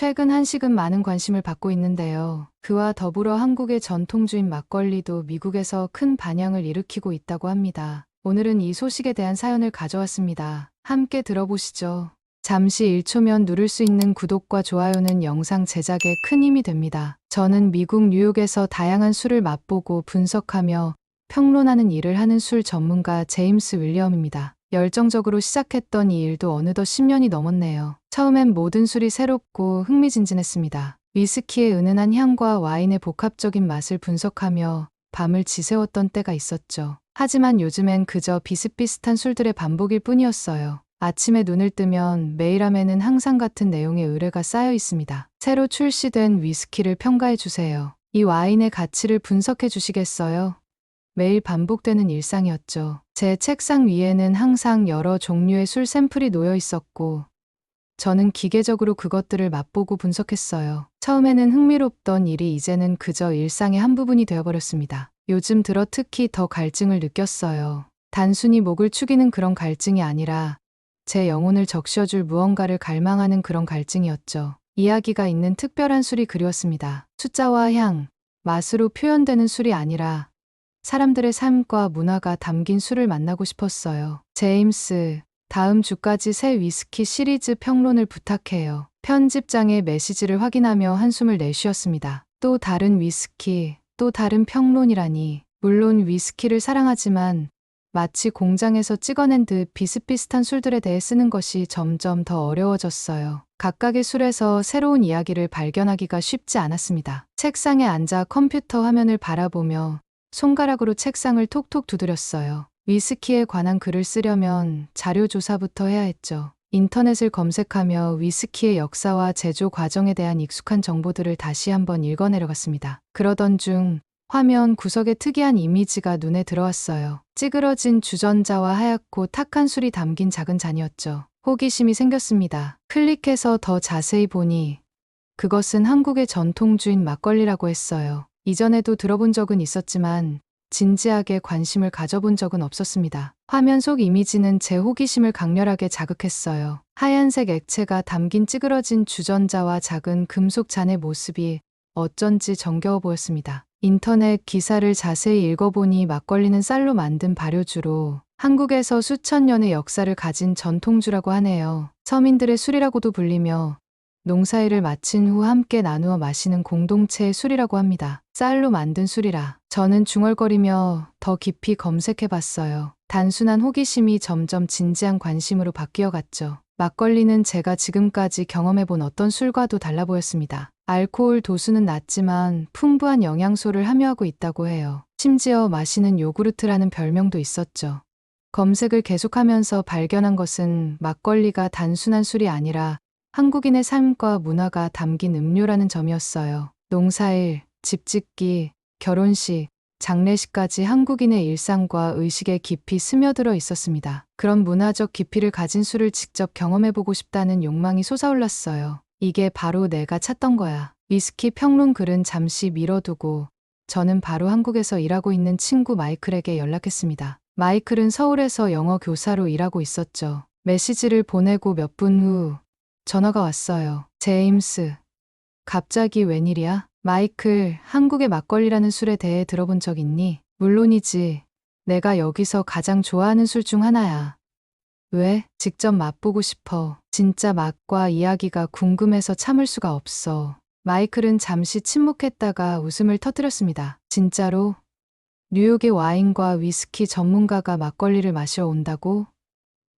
최근 한식은 많은 관심을 받고 있는데요. 그와 더불어 한국의 전통주인 막걸리도 미국에서 큰 반향을 일으키고 있다고 합니다. 오늘은 이 소식에 대한 사연을 가져왔습니다. 함께 들어보시죠. 잠시 1초면 누를 수 있는 구독과 좋아요는 영상 제작에 큰 힘이 됩니다. 저는 미국 뉴욕에서 다양한 술을 맛보고 분석하며 평론하는 일을 하는 술 전문가 제임스 윌리엄입니다. 열정적으로 시작했던 이 일도 어느덧 10년이 넘었네요. 처음엔 모든 술이 새롭고 흥미진진했습니다. 위스키의 은은한 향과 와인의 복합적인 맛을 분석하며 밤을 지새웠던 때가 있었죠. 하지만 요즘엔 그저 비슷비슷한 술들의 반복일 뿐이었어요. 아침에 눈을 뜨면 메일함에는 항상 같은 내용의 의뢰가 쌓여 있습니다. 새로 출시된 위스키를 평가해 주세요. 이 와인의 가치를 분석해 주시겠어요? 매일 반복되는 일상이었죠. 제 책상 위에는 항상 여러 종류의 술 샘플이 놓여 있었고, 저는 기계적으로 그것들을 맛보고 분석했어요. 처음에는 흥미롭던 일이 이제는 그저 일상의 한 부분이 되어버렸습니다. 요즘 들어 특히 더 갈증을 느꼈어요. 단순히 목을 축이는 그런 갈증이 아니라 제 영혼을 적셔줄 무언가를 갈망하는 그런 갈증이었죠. 이야기가 있는 특별한 술이 그리웠습니다. 숫자와 향, 맛으로 표현되는 술이 아니라 사람들의 삶과 문화가 담긴 술을 만나고 싶었어요. 제임스, 다음 주까지 새 위스키 시리즈 평론을 부탁해요. 편집장의 메시지를 확인하며 한숨을 내쉬었습니다. 또 다른 위스키, 또 다른 평론이라니. 물론 위스키를 사랑하지만 마치 공장에서 찍어낸 듯 비슷비슷한 술들에 대해 쓰는 것이 점점 더 어려워졌어요. 각각의 술에서 새로운 이야기를 발견하기가 쉽지 않았습니다. 책상에 앉아 컴퓨터 화면을 바라보며 손가락으로 책상을 톡톡 두드렸어요. 위스키에 관한 글을 쓰려면 자료 조사부터 해야 했죠. 인터넷을 검색하며 위스키의 역사와 제조 과정에 대한 익숙한 정보들을 다시 한번 읽어내려갔습니다. 그러던 중 화면 구석에 특이한 이미지가 눈에 들어왔어요. 찌그러진 주전자와 하얗고 탁한 술이 담긴 작은 잔이었죠. 호기심이 생겼습니다. 클릭해서 더 자세히 보니 그것은 한국의 전통주인 막걸리라고 했어요. 이전에도 들어본 적은 있었지만 진지하게 관심을 가져본 적은 없었습니다. 화면 속 이미지는 제 호기심을 강렬하게 자극했어요. 하얀색 액체가 담긴 찌그러진 주전자와 작은 금속 잔의 모습이 어쩐지 정겨워 보였습니다. 인터넷 기사를 자세히 읽어보니 막걸리는 쌀로 만든 발효주로 한국에서 수천 년의 역사를 가진 전통주라고 하네요. 서민들의 술이라고도 불리며 농사일을 마친 후 함께 나누어 마시는 공동체의 술이라고 합니다. 쌀로 만든 술이라 저는 중얼거리며 더 깊이 검색해 봤어요. 단순한 호기심이 점점 진지한 관심으로 바뀌어 갔죠. 막걸리는 제가 지금까지 경험해 본 어떤 술과도 달라 보였습니다. 알코올 도수는 낮지만 풍부한 영양소를 함유하고 있다고 해요. 심지어 마시는 요구르트라는 별명도 있었죠. 검색을 계속하면서 발견한 것은 막걸리가 단순한 술이 아니라 한국인의 삶과 문화가 담긴 음료라는 점이었어요. 농사일, 집짓기, 결혼식, 장례식까지 한국인의 일상과 의식에 깊이 스며들어 있었습니다. 그런 문화적 깊이를 가진 술을 직접 경험해보고 싶다는 욕망이 솟아올랐어요. 이게 바로 내가 찾던 거야. 위스키 평론 글은 잠시 미뤄두고 저는 바로 한국에서 일하고 있는 친구 마이클에게 연락했습니다. 마이클은 서울에서 영어 교사로 일하고 있었죠. 메시지를 보내고 몇 분 후 전화가 왔어요. 제임스. 갑자기 웬일이야? 마이클, 한국의 막걸리라는 술에 대해 들어본 적 있니? 물론이지. 내가 여기서 가장 좋아하는 술 중 하나야. 왜? 직접 맛보고 싶어. 진짜 맛과 이야기가 궁금해서 참을 수가 없어. 마이클은 잠시 침묵했다가 웃음을 터뜨렸습니다. 진짜로? 뉴욕의 와인과 위스키 전문가가 막걸리를 마셔 온다고?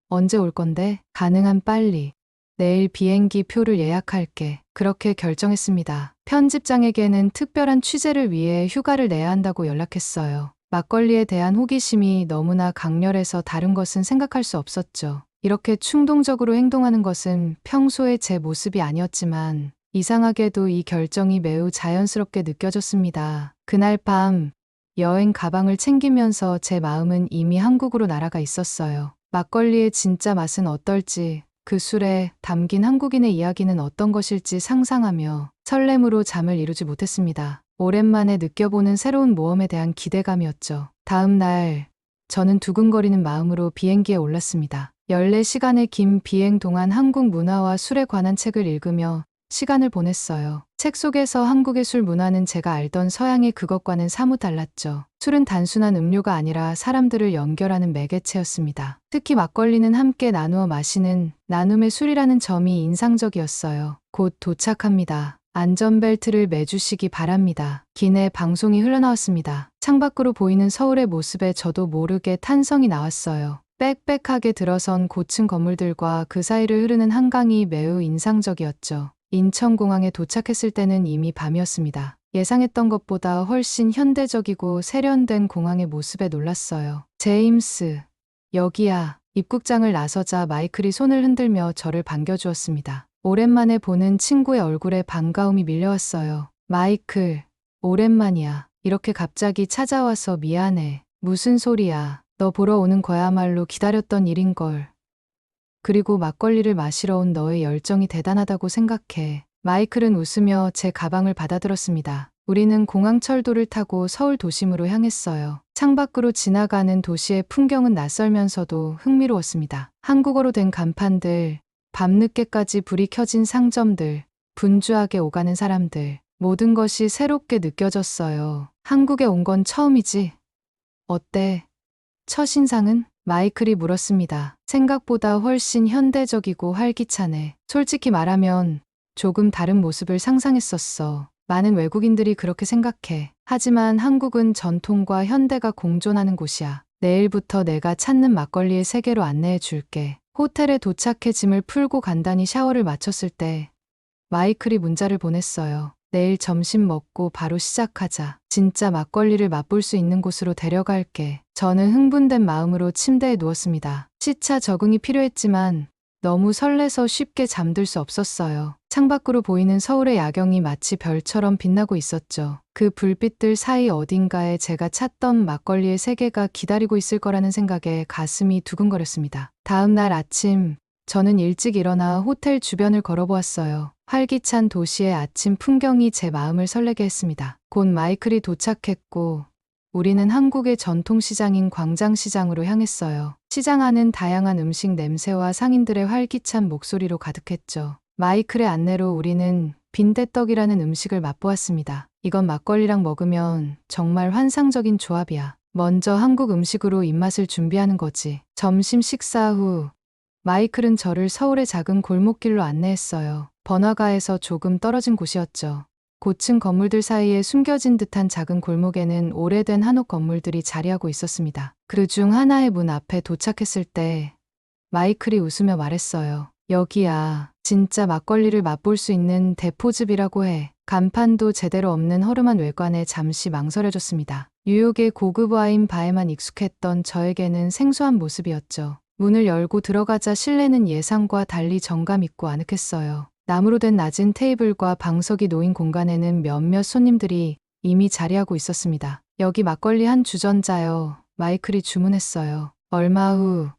언제 올 건데? 가능한 빨리. 내일 비행기 표를 예약할게. 그렇게 결정했습니다. 편집장에게는 특별한 취재를 위해 휴가를 내야 한다고 연락했어요. 막걸리에 대한 호기심이 너무나 강렬해서 다른 것은 생각할 수 없었죠. 이렇게 충동적으로 행동하는 것은 평소의 제 모습이 아니었지만 이상하게도 이 결정이 매우 자연스럽게 느껴졌습니다. 그날 밤 여행 가방을 챙기면서 제 마음은 이미 한국으로 날아가 있었어요. 막걸리의 진짜 맛은 어떨지 그 술에 담긴 한국인의 이야기는 어떤 것일지 상상하며 설렘으로 잠을 이루지 못했습니다. 오랜만에 느껴보는 새로운 모험에 대한 기대감이었죠. 다음 날, 저는 두근거리는 마음으로 비행기에 올랐습니다. 14시간의 긴 비행 동안 한국 문화와 술에 관한 책을 읽으며 시간을 보냈어요. 책 속에서 한국의 술 문화는 제가 알던 서양의 그것과는 사뭇 달랐죠. 술은 단순한 음료가 아니라 사람들을 연결하는 매개체였습니다. 특히 막걸리는 함께 나누어 마시는 나눔의 술이라는 점이 인상적이었어요. 곧 도착합니다. 안전벨트를 매주시기 바랍니다. 기내 방송이 흘러나왔습니다. 창밖으로 보이는 서울의 모습에 저도 모르게 탄성이 나왔어요. 빽빽하게 들어선 고층 건물들과 그 사이를 흐르는 한강이 매우 인상적이었죠. 인천공항에 도착했을 때는 이미 밤이었습니다. 예상했던 것보다 훨씬 현대적이고 세련된 공항의 모습에 놀랐어요. 제임스, 여기야. 입국장을 나서자 마이클이 손을 흔들며 저를 반겨주었습니다. 오랜만에 보는 친구의 얼굴에 반가움이 밀려왔어요. 마이클, 오랜만이야. 이렇게 갑자기 찾아와서 미안해. 무슨 소리야. 너 보러 오는 거야말로 기다렸던 일인걸. 그리고 막걸리를 마시러 온 너의 열정이 대단하다고 생각해. 마이클은 웃으며 제 가방을 받아들었습니다. 우리는 공항철도를 타고 서울 도심으로 향했어요. 창밖으로 지나가는 도시의 풍경은 낯설면서도 흥미로웠습니다. 한국어로 된 간판들, 밤늦게까지 불이 켜진 상점들, 분주하게 오가는 사람들, 모든 것이 새롭게 느껴졌어요. 한국에 온 건 처음이지? 어때? 첫인상은? 마이클이 물었습니다. 생각보다 훨씬 현대적이고 활기차네. 솔직히 말하면 조금 다른 모습을 상상했었어. 많은 외국인들이 그렇게 생각해. 하지만 한국은 전통과 현대가 공존하는 곳이야. 내일부터 내가 찾는 막걸리의 세계로 안내해 줄게. 호텔에 도착해 짐을 풀고 간단히 샤워를 마쳤을 때 마이클이 문자를 보냈어요. 내일 점심 먹고 바로 시작하자. 진짜 막걸리를 맛볼 수 있는 곳으로 데려갈게. 저는 흥분된 마음으로 침대에 누웠습니다. 시차 적응이 필요했지만 너무 설레서 쉽게 잠들 수 없었어요. 창밖으로 보이는 서울의 야경이 마치 별처럼 빛나고 있었죠. 그 불빛들 사이 어딘가에 제가 찾던 막걸리의 세계가 기다리고 있을 거라는 생각에 가슴이 두근거렸습니다. 다음 날 아침, 저는 일찍 일어나 호텔 주변을 걸어보았어요. 활기찬 도시의 아침 풍경이 제 마음을 설레게 했습니다. 곧 마이클이 도착했고, 우리는 한국의 전통시장인 광장시장으로 향했어요. 시장 안은 다양한 음식 냄새와 상인들의 활기찬 목소리로 가득했죠. 마이클의 안내로 우리는 빈대떡이라는 음식을 맛보았습니다. 이건 막걸리랑 먹으면 정말 환상적인 조합이야. 먼저 한국 음식으로 입맛을 준비하는 거지. 점심 식사 후 마이클은 저를 서울의 작은 골목길로 안내했어요. 번화가에서 조금 떨어진 곳이었죠. 고층 건물들 사이에 숨겨진 듯한 작은 골목에는 오래된 한옥 건물들이 자리하고 있었습니다. 그 중 하나의 문 앞에 도착했을 때 마이클이 웃으며 말했어요. 여기야. 진짜 막걸리를 맛볼 수 있는 대포집이라고 해. 간판도 제대로 없는 허름한 외관에 잠시 망설여졌습니다. 뉴욕의 고급 와인 바에만 익숙했던 저에게는 생소한 모습이었죠. 문을 열고 들어가자 실내는 예상과 달리 정감 있고 아늑했어요. 나무로 된 낮은 테이블과 방석이 놓인 공간에는 몇몇 손님들이 이미 자리하고 있었습니다. 여기 막걸리 한 주전자요. 마이클이 주문했어요. 얼마 후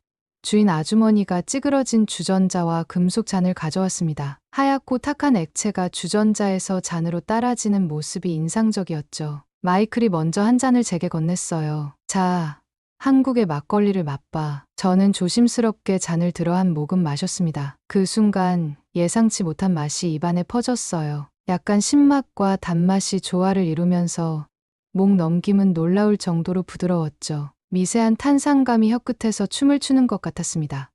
주인 아주머니가 찌그러진 주전자와 금속 잔을 가져왔습니다. 하얗고 탁한 액체가 주전자에서 잔으로 따라지는 모습이 인상적이었죠. 마이클이 먼저 한 잔을 제게 건넸어요. 자, 한국의 막걸리를 맛봐. 저는 조심스럽게 잔을 들어 한 모금 마셨습니다. 그 순간 예상치 못한 맛이 입안에 퍼졌어요. 약간 신맛과 단맛이 조화를 이루면서 목 넘김은 놀라울 정도로 부드러웠죠. 미세한 탄산감이 혀끝에서 춤을 추는 것 같았습니다.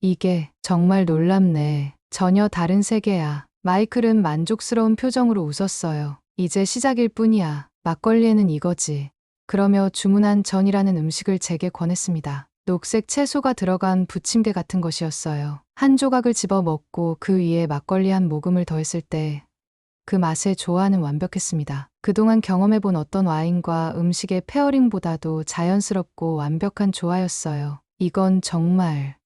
이게 정말 놀랍네. 전혀 다른 세계야. 마이클은 만족스러운 표정으로 웃었어요. 이제 시작일 뿐이야. 막걸리에는 이거지. 그러며 주문한 전이라는 음식을 제게 권했습니다. 녹색 채소가 들어간 부침개 같은 것이었어요. 한 조각을 집어 먹고 그 위에 막걸리 한 모금을 더했을 때 그 맛의 조화는 완벽했습니다. 그동안 경험해본 어떤 와인과 음식의 페어링보다도 자연스럽고 완벽한 조화였어요. 이건 정말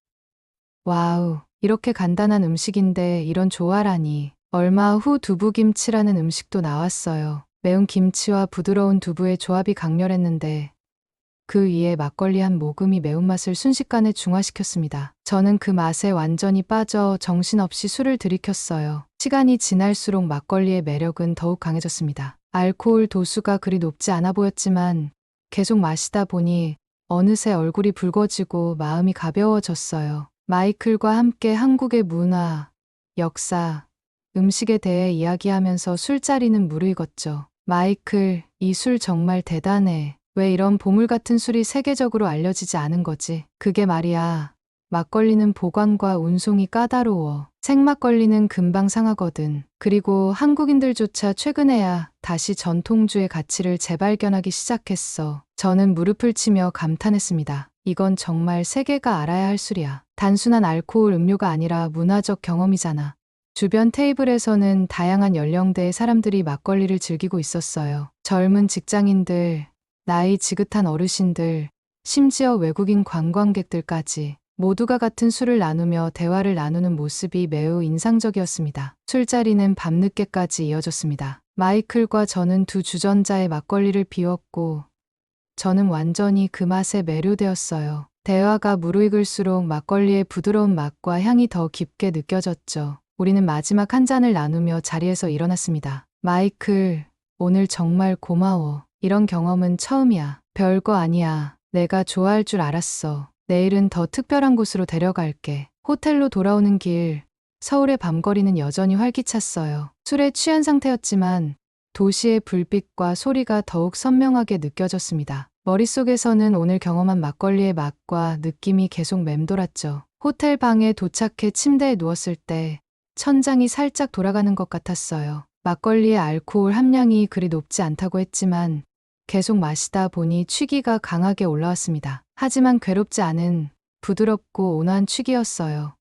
와우 이렇게 간단한 음식인데 이런 조화라니 얼마 후 두부김치라는 음식도 나왔어요. 매운 김치와 부드러운 두부의 조합이 강렬했는데 그 위에 막걸리 한 모금이 매운맛을 순식간에 중화시켰습니다. 저는 그 맛에 완전히 빠져 정신없이 술을 들이켰어요. 시간이 지날수록 막걸리의 매력은 더욱 강해졌습니다. 알코올 도수가 그리 높지 않아 보였지만 계속 마시다 보니 어느새 얼굴이 붉어지고 마음이 가벼워졌어요. 마이클과 함께 한국의 문화, 역사, 음식에 대해 이야기하면서 술자리는 무르익었죠. 마이클, 이 술 정말 대단해. 왜 이런 보물 같은 술이 세계적으로 알려지지 않은 거지? 그게 말이야. 막걸리는 보관과 운송이 까다로워. 생막걸리는 금방 상하거든. 그리고 한국인들조차 최근에야 다시 전통주의 가치를 재발견하기 시작했어. 저는 무릎을 치며 감탄했습니다. 이건 정말 세계가 알아야 할 술이야. 단순한 알코올 음료가 아니라 문화적 경험이잖아. 주변 테이블에서는 다양한 연령대의 사람들이 막걸리를 즐기고 있었어요. 젊은 직장인들, 나이 지긋한 어르신들, 심지어 외국인 관광객들까지 모두가 같은 술을 나누며 대화를 나누는 모습이 매우 인상적이었습니다. 술자리는 밤늦게까지 이어졌습니다. 마이클과 저는 두 주전자의 막걸리를 비웠고 저는 완전히 그 맛에 매료되었어요. 대화가 무르익을수록 막걸리의 부드러운 맛과 향이 더 깊게 느껴졌죠. 우리는 마지막 한 잔을 나누며 자리에서 일어났습니다. 마이클, 오늘 정말 고마워. 이런 경험은 처음이야. 별거 아니야. 내가 좋아할 줄 알았어. 내일은 더 특별한 곳으로 데려갈게. 호텔로 돌아오는 길, 서울의 밤거리는 여전히 활기찼어요. 술에 취한 상태였지만 도시의 불빛과 소리가 더욱 선명하게 느껴졌습니다. 머릿속에서는 오늘 경험한 막걸리의 맛과 느낌이 계속 맴돌았죠. 호텔 방에 도착해 침대에 누웠을 때 천장이 살짝 돌아가는 것 같았어요. 막걸리의 알코올 함량이 그리 높지 않다고 했지만 계속 마시다 보니 취기가 강하게 올라왔습니다. 하지만 괴롭지 않은 부드럽고 온화한 취기였어요.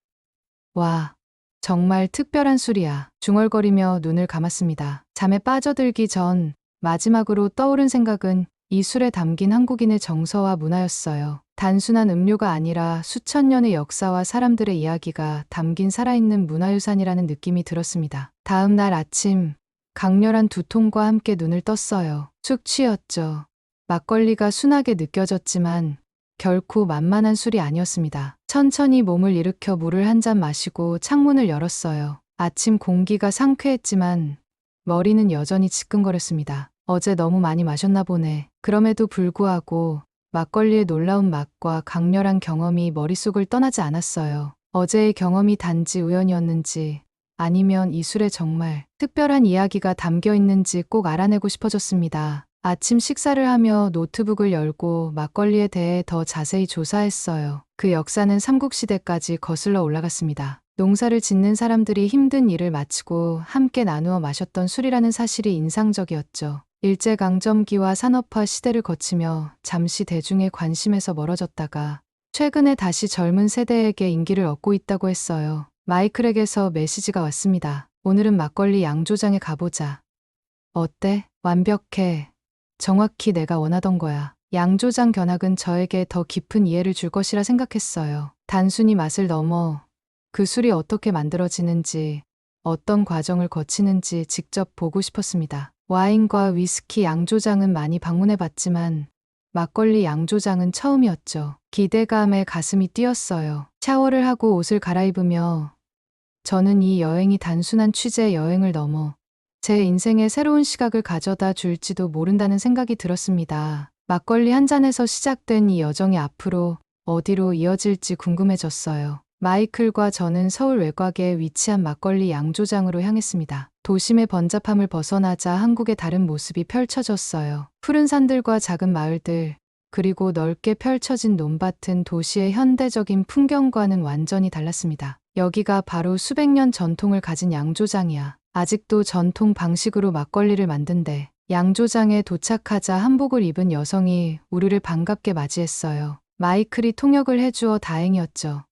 와, 정말 특별한 술이야. 중얼거리며 눈을 감았습니다. 잠에 빠져들기 전 마지막으로 떠오른 생각은 이 술에 담긴 한국인의 정서와 문화였어요. 단순한 음료가 아니라 수천 년의 역사와 사람들의 이야기가 담긴 살아있는 문화유산이라는 느낌이 들었습니다. 다음 날 아침, 강렬한 두통과 함께 눈을 떴어요. 숙취였죠. 막걸리가 순하게 느껴졌지만 결코 만만한 술이 아니었습니다. 천천히 몸을 일으켜 물을 한 잔 마시고 창문을 열었어요. 아침 공기가 상쾌했지만 머리는 여전히 지끈거렸습니다. 어제 너무 많이 마셨나 보네. 그럼에도 불구하고 막걸리의 놀라운 맛과 강렬한 경험이 머릿속을 떠나지 않았어요. 어제의 경험이 단지 우연이었는지 아니면 이 술에 정말 특별한 이야기가 담겨 있는지 꼭 알아내고 싶어졌습니다. 아침 식사를 하며 노트북을 열고 막걸리에 대해 더 자세히 조사했어요. 그 역사는 삼국시대까지 거슬러 올라갔습니다. 농사를 짓는 사람들이 힘든 일을 마치고 함께 나누어 마셨던 술이라는 사실이 인상적이었죠. 일제강점기와 산업화 시대를 거치며 잠시 대중의 관심에서 멀어졌다가 최근에 다시 젊은 세대에게 인기를 얻고 있다고 했어요. 마이클에게서 메시지가 왔습니다. 오늘은 막걸리 양조장에 가보자. 어때? 완벽해. 정확히 내가 원하던 거야. 양조장 견학은 저에게 더 깊은 이해를 줄 것이라 생각했어요. 단순히 맛을 넘어 그 술이 어떻게 만들어지는지, 어떤 과정을 거치는지 직접 보고 싶었습니다. 와인과 위스키 양조장은 많이 방문해 봤지만 막걸리 양조장은 처음이었죠. 기대감에 가슴이 뛰었어요. 샤워를 하고 옷을 갈아입으며 저는 이 여행이 단순한 취재 여행을 넘어 제 인생에 새로운 시각을 가져다 줄지도 모른다는 생각이 들었습니다. 막걸리 한 잔에서 시작된 이 여정이 앞으로 어디로 이어질지 궁금해졌어요. 마이클과 저는 서울 외곽에 위치한 막걸리 양조장으로 향했습니다. 도심의 번잡함을 벗어나자 한국의 다른 모습이 펼쳐졌어요. 푸른 산들과 작은 마을들, 그리고 넓게 펼쳐진 논밭은 도시의 현대적인 풍경과는 완전히 달랐습니다. 여기가 바로 수백 년 전통을 가진 양조장이야. 아직도 전통 방식으로 막걸리를 만든대. 양조장에 도착하자 한복을 입은 여성이 우리를 반갑게 맞이했어요. 마이클이 통역을 해주어 다행이었죠.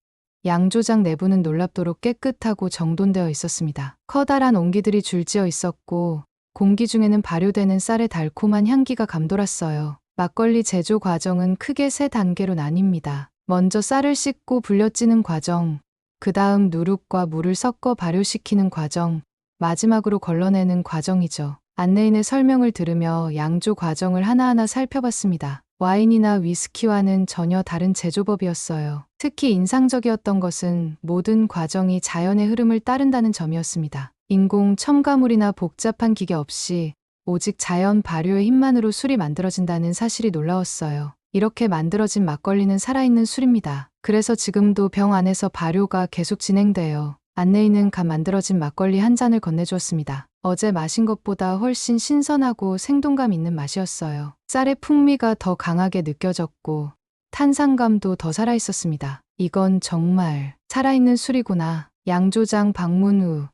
양조장 내부는 놀랍도록 깨끗하고 정돈되어 있었습니다. 커다란 옹기들이 줄지어 있었고 공기 중에는 발효되는 쌀의 달콤한 향기가 감돌았어요. 막걸리 제조 과정은 크게 세 단계로 나뉩니다. 먼저 쌀을 씻고 불려찌는 과정, 그 다음 누룩과 물을 섞어 발효시키는 과정, 마지막으로 걸러내는 과정이죠. 안내인의 설명을 들으며 양조 과정을 하나하나 살펴봤습니다. 와인이나 위스키와는 전혀 다른 제조법이었어요. 특히 인상적이었던 것은 모든 과정이 자연의 흐름을 따른다는 점이었습니다. 인공 첨가물이나 복잡한 기계 없이 오직 자연 발효의 힘만으로 술이 만들어진다는 사실이 놀라웠어요. 이렇게 만들어진 막걸리는 살아있는 술입니다. 그래서 지금도 병 안에서 발효가 계속 진행돼요. 안내인은 갓 만들어진 막걸리 한 잔을 건네주었습니다. 어제 마신 것보다 훨씬 신선하고 생동감 있는 맛이었어요. 쌀의 풍미가 더 강하게 느껴졌고 탄산감도 더 살아있었습니다. 이건 정말 살아있는 술이구나. 양조장 방문 후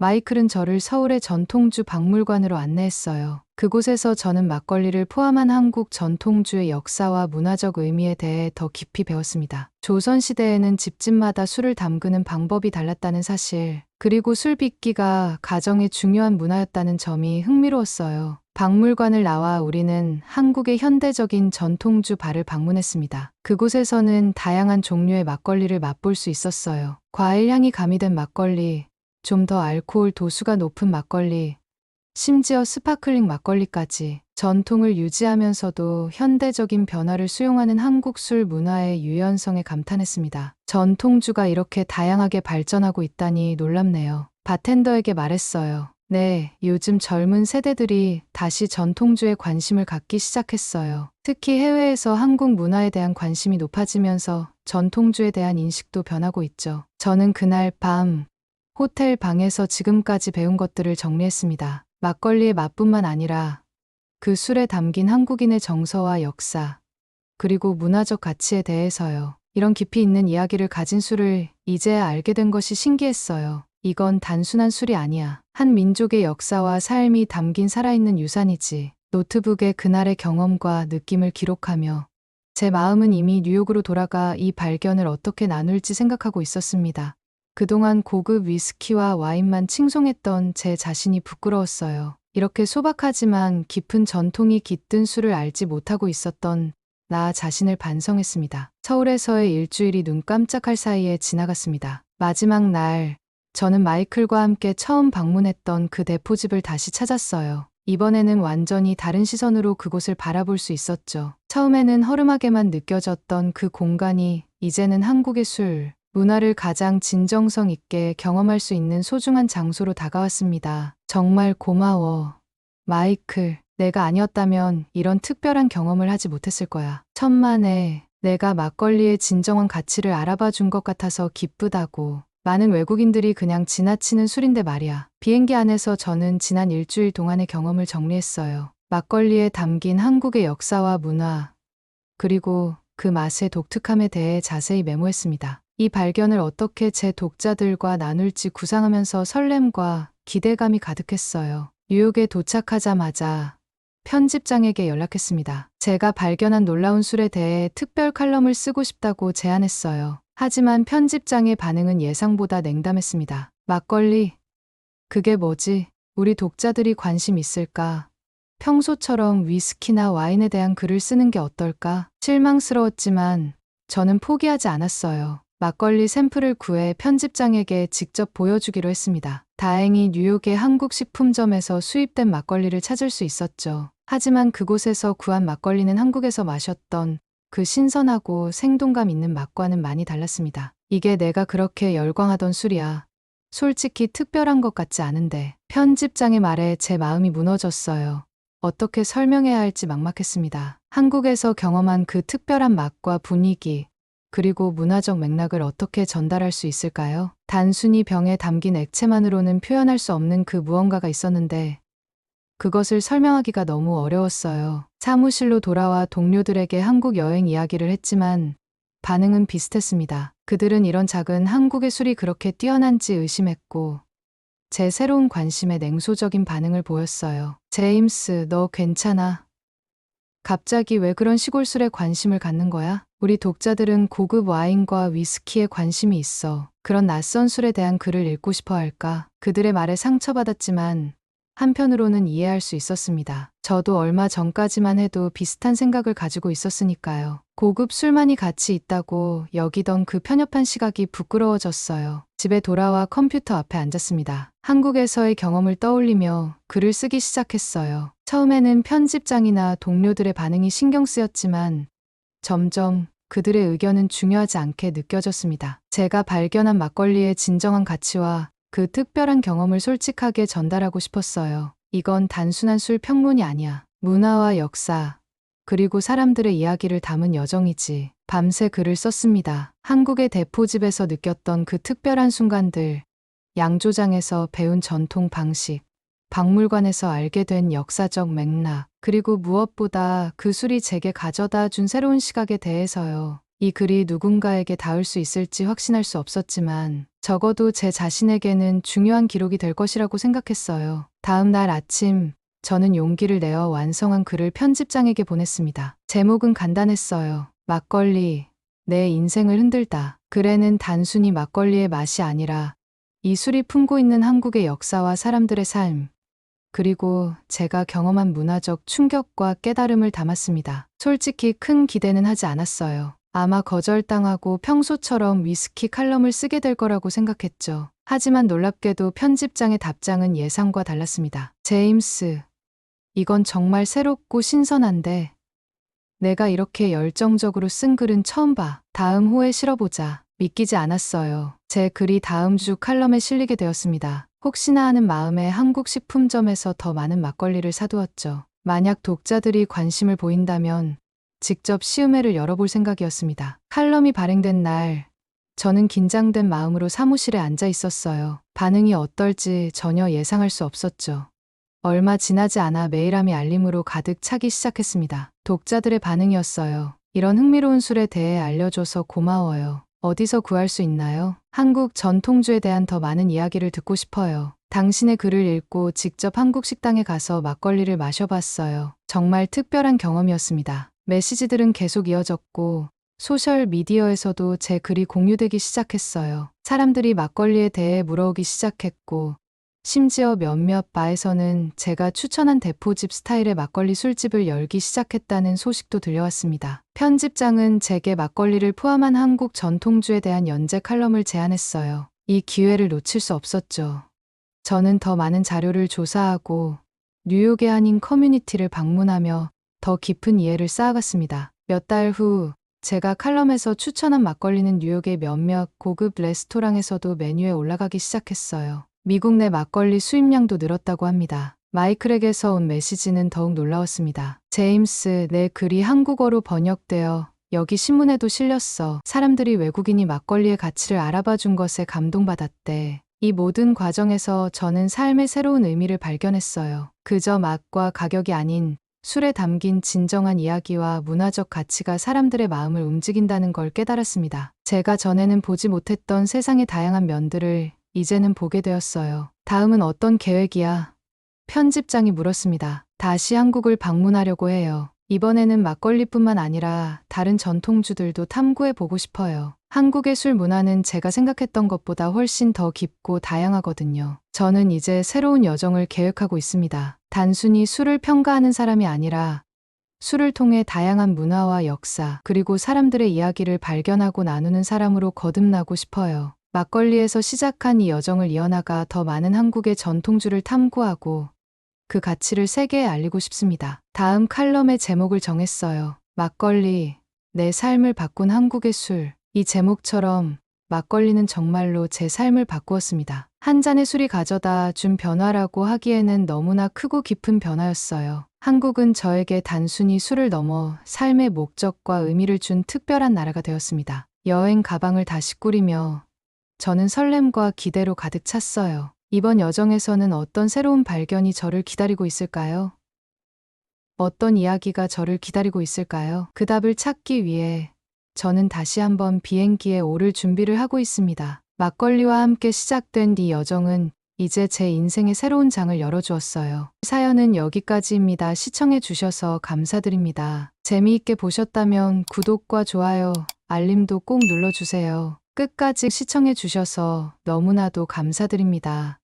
마이클은 저를 서울의 전통주 박물관으로 안내했어요. 그곳에서 저는 막걸리를 포함한 한국 전통주의 역사와 문화적 의미에 대해 더 깊이 배웠습니다. 조선시대에는 집집마다 술을 담그는 방법이 달랐다는 사실, 그리고 술 빚기가 가정의 중요한 문화였다는 점이 흥미로웠어요. 박물관을 나와 우리는 한국의 현대적인 전통주 바를 방문했습니다. 그곳에서는 다양한 종류의 막걸리를 맛볼 수 있었어요. 과일 향이 가미된 막걸리, 좀 더 알코올 도수가 높은 막걸리, 심지어 스파클링 막걸리까지 전통을 유지하면서도 현대적인 변화를 수용하는 한국 술 문화의 유연성에 감탄했습니다. 전통주가 이렇게 다양하게 발전하고 있다니 놀랍네요. 바텐더에게 말했어요. 네, 요즘 젊은 세대들이 다시 전통주에 관심을 갖기 시작했어요. 특히 해외에서 한국 문화에 대한 관심이 높아지면서 전통주에 대한 인식도 변하고 있죠. 저는 그날 밤 호텔 방에서 지금까지 배운 것들을 정리했습니다. 막걸리의 맛뿐만 아니라 그 술에 담긴 한국인의 정서와 역사, 그리고 문화적 가치에 대해서요. 이런 깊이 있는 이야기를 가진 술을 이제야 알게 된 것이 신기했어요. 이건 단순한 술이 아니야. 한 민족의 역사와 삶이 담긴 살아있는 유산이지. 노트북에 그날의 경험과 느낌을 기록하며 제 마음은 이미 뉴욕으로 돌아가 이 발견을 어떻게 나눌지 생각하고 있었습니다. 그동안 고급 위스키와 와인만 칭송했던 제 자신이 부끄러웠어요. 이렇게 소박하지만 깊은 전통이 깃든 술을 알지 못하고 있었던 나 자신을 반성했습니다. 서울에서의 일주일이 눈 깜짝할 사이에 지나갔습니다. 마지막 날, 저는 마이클과 함께 처음 방문했던 그 대포집을 다시 찾았어요. 이번에는 완전히 다른 시선으로 그곳을 바라볼 수 있었죠. 처음에는 허름하게만 느껴졌던 그 공간이 이제는 한국의 술, 문화를 가장 진정성 있게 경험할 수 있는 소중한 장소로 다가왔습니다. 정말 고마워. 마이클, 내가 아니었다면 이런 특별한 경험을 하지 못했을 거야. 천만에 내가 막걸리의 진정한 가치를 알아봐 준 것 같아서 기쁘다고. 많은 외국인들이 그냥 지나치는 술인데 말이야. 비행기 안에서 저는 지난 일주일 동안의 경험을 정리했어요. 막걸리에 담긴 한국의 역사와 문화, 그리고 그 맛의 독특함에 대해 자세히 메모했습니다. 이 발견을 어떻게 제 독자들과 나눌지 구상하면서 설렘과 기대감이 가득했어요. 뉴욕에 도착하자마자 편집장에게 연락했습니다. 제가 발견한 놀라운 술에 대해 특별 칼럼을 쓰고 싶다고 제안했어요. 하지만 편집장의 반응은 예상보다 냉담했습니다. 막걸리? 그게 뭐지? 우리 독자들이 관심 있을까? 평소처럼 위스키나 와인에 대한 글을 쓰는 게 어떨까? 실망스러웠지만 저는 포기하지 않았어요. 막걸리 샘플을 구해 편집장에게 직접 보여주기로 했습니다. 다행히 뉴욕의 한국 식품점에서 수입된 막걸리를 찾을 수 있었죠. 하지만 그곳에서 구한 막걸리는 한국에서 마셨던 그 신선하고 생동감 있는 맛과는 많이 달랐습니다. 이게 내가 그렇게 열광하던 술이야. 솔직히 특별한 것 같지 않은데 편집장의 말에 제 마음이 무너졌어요. 어떻게 설명해야 할지 막막했습니다. 한국에서 경험한 그 특별한 맛과 분위기, 그리고 문화적 맥락을 어떻게 전달할 수 있을까요? 단순히 병에 담긴 액체만으로는 표현할 수 없는 그 무언가가 있었는데 그것을 설명하기가 너무 어려웠어요. 사무실로 돌아와 동료들에게 한국 여행 이야기를 했지만 반응은 비슷했습니다. 그들은 이런 작은 한국의 술이 그렇게 뛰어난지 의심했고 제 새로운 관심에 냉소적인 반응을 보였어요. 제임스, 너 괜찮아? 갑자기 왜 그런 시골 술에 관심을 갖는 거야? 우리 독자들은 고급 와인과 위스키에 관심이 있어. 그런 낯선 술에 대한 글을 읽고 싶어 할까? 그들의 말에 상처받았지만 한편으로는 이해할 수 있었습니다. 저도 얼마 전까지만 해도 비슷한 생각을 가지고 있었으니까요. 고급 술만이 가치 있다고 여기던 그 편협한 시각이 부끄러워졌어요. 집에 돌아와 컴퓨터 앞에 앉았습니다. 한국에서의 경험을 떠올리며 글을 쓰기 시작했어요. 처음에는 편집장이나 동료들의 반응이 신경 쓰였지만 점점 그들의 의견은 중요하지 않게 느껴졌습니다. 제가 발견한 막걸리의 진정한 가치와 그 특별한 경험을 솔직하게 전달하고 싶었어요. 이건 단순한 술 평론이 아니야. 문화와 역사, 그리고 사람들의 이야기를 담은 여정이지. 밤새 글을 썼습니다. 한국의 대포집에서 느꼈던 그 특별한 순간들, 양조장에서 배운 전통 방식, 박물관에서 알게 된 역사적 맥락, 그리고 무엇보다 그 술이 제게 가져다 준 새로운 시각에 대해서요. 이 글이 누군가에게 닿을 수 있을지 확신할 수 없었지만 적어도 제 자신에게는 중요한 기록이 될 것이라고 생각했어요. 다음 날 아침 저는 용기를 내어 완성한 글을 편집장에게 보냈습니다. 제목은 간단했어요. 막걸리, 내 인생을 흔들다. 글에는 단순히 막걸리의 맛이 아니라 이 술이 품고 있는 한국의 역사와 사람들의 삶, 그리고 제가 경험한 문화적 충격과 깨달음을 담았습니다. 솔직히 큰 기대는 하지 않았어요. 아마 거절당하고 평소처럼 위스키 칼럼을 쓰게 될 거라고 생각했죠. 하지만 놀랍게도 편집장의 답장은 예상과 달랐습니다. 제임스, 이건 정말 새롭고 신선한데 내가 이렇게 열정적으로 쓴 글은 처음 봐. 다음 호에 실어보자. 믿기지 않았어요. 제 글이 다음 주 칼럼에 실리게 되었습니다. 혹시나 하는 마음에 한국 식품점에서 더 많은 막걸리를 사두었죠. 만약 독자들이 관심을 보인다면 직접 시음회를 열어볼 생각이었습니다. 칼럼이 발행된 날, 저는 긴장된 마음으로 사무실에 앉아 있었어요. 반응이 어떨지 전혀 예상할 수 없었죠. 얼마 지나지 않아 메일함이 알림으로 가득 차기 시작했습니다. 독자들의 반응이었어요. 이런 흥미로운 술에 대해 알려줘서 고마워요. 어디서 구할 수 있나요? 한국 전통주에 대한 더 많은 이야기를 듣고 싶어요. 당신의 글을 읽고 직접 한국 식당에 가서 막걸리를 마셔봤어요. 정말 특별한 경험이었습니다. 메시지들은 계속 이어졌고, 소셜 미디어에서도 제 글이 공유되기 시작했어요. 사람들이 막걸리에 대해 물어오기 시작했고, 심지어 몇몇 바에서는 제가 추천한 대포집 스타일의 막걸리 술집을 열기 시작했다는 소식도 들려왔습니다. 편집장은 제게 막걸리를 포함한 한국 전통주에 대한 연재 칼럼을 제안했어요. 이 기회를 놓칠 수 없었죠. 저는 더 많은 자료를 조사하고 뉴욕의 한인 커뮤니티를 방문하며 더 깊은 이해를 쌓아갔습니다. 몇 달 후 제가 칼럼에서 추천한 막걸리는 뉴욕의 몇몇 고급 레스토랑에서도 메뉴에 올라가기 시작했어요. 미국 내 막걸리 수입량도 늘었다고 합니다. 마이클에게서 온 메시지는 더욱 놀라웠습니다. 제임스, 내 글이 한국어로 번역되어 여기 신문에도 실렸어. 사람들이 외국인이 막걸리의 가치를 알아봐 준 것에 감동받았대. 이 모든 과정에서 저는 삶의 새로운 의미를 발견했어요. 그저 맛과 가격이 아닌 술에 담긴 진정한 이야기와 문화적 가치가 사람들의 마음을 움직인다는 걸 깨달았습니다. 제가 전에는 보지 못했던 세상의 다양한 면들을 이제는 보게 되었어요. 다음은 어떤 계획이야? 편집장이 물었습니다. 다시 한국을 방문하려고 해요. 이번에는 막걸리뿐만 아니라 다른 전통주들도 탐구해 보고 싶어요. 한국의 술 문화는 제가 생각했던 것보다 훨씬 더 깊고 다양하거든요. 저는 이제 새로운 여정을 계획하고 있습니다. 단순히 술을 평가하는 사람이 아니라 술을 통해 다양한 문화와 역사, 그리고 사람들의 이야기를 발견하고 나누는 사람으로 거듭나고 싶어요. 막걸리에서 시작한 이 여정을 이어나가 더 많은 한국의 전통주를 탐구하고 그 가치를 세계에 알리고 싶습니다. 다음 칼럼의 제목을 정했어요. 막걸리, 내 삶을 바꾼 한국의 술. 이 제목처럼 막걸리는 정말로 제 삶을 바꾸었습니다. 한 잔의 술이 가져다 준 변화라고 하기에는 너무나 크고 깊은 변화였어요. 한국은 저에게 단순히 술을 넘어 삶의 목적과 의미를 준 특별한 나라가 되었습니다. 여행 가방을 다시 꾸리며 저는 설렘과 기대로 가득 찼어요. 이번 여정에서는 어떤 새로운 발견이 저를 기다리고 있을까요? 어떤 이야기가 저를 기다리고 있을까요? 그 답을 찾기 위해 저는 다시 한번 비행기에 오를 준비를 하고 있습니다. 막걸리와 함께 시작된 이 여정은 이제 제 인생의 새로운 장을 열어주었어요. 사연은 여기까지입니다. 시청해 주셔서 감사드립니다. 재미있게 보셨다면 구독과 좋아요, 알림도 꼭 눌러주세요. 끝까지 시청해 주셔서 너무나도 감사드립니다.